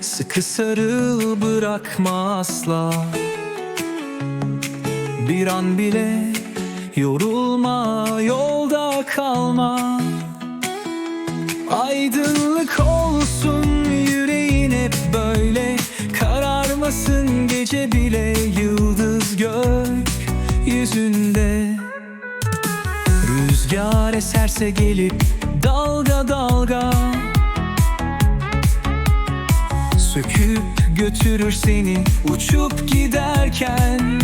Sıkı sarıl bırakma asla. Bir an bile yorulma yolda kalma. Aydınlık olsun yüreğin hep böyle. Kararmasın gece bile yıldız gök yüzünde. Rüzgar eserse gelip dalga dalga Söküp götürür seni uçup giderken.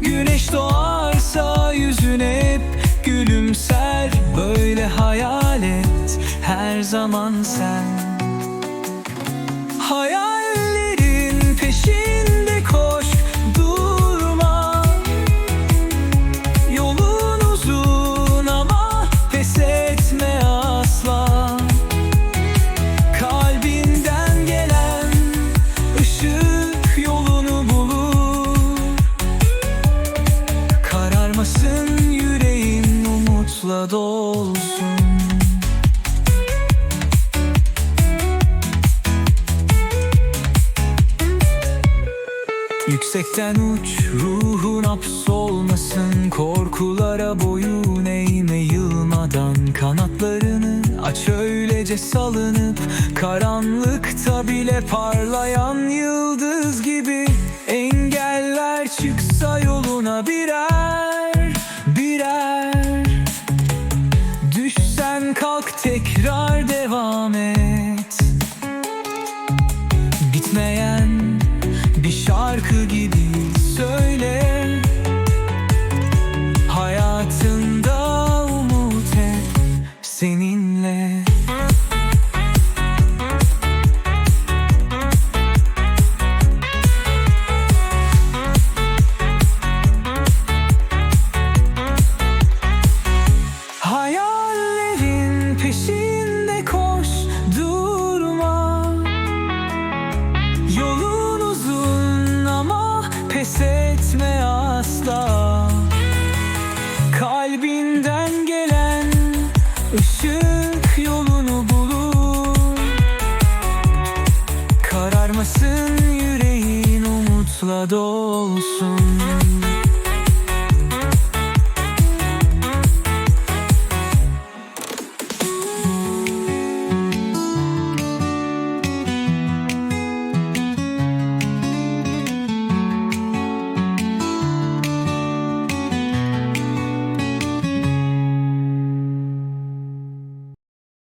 Güneş doğarsa yüzüne hep gülümser Böyle hayal et her zaman sen umutla dolsun. Yüksekten uç ruhun hapsolmasın. Korkulara boyun eğme yılmadan Kanatlarını aç. Öylece salınıp Karanlıkta bile parlayan yıldız gibi ışık yolunu bulur. Kararmasın yüreğin umutla dolsun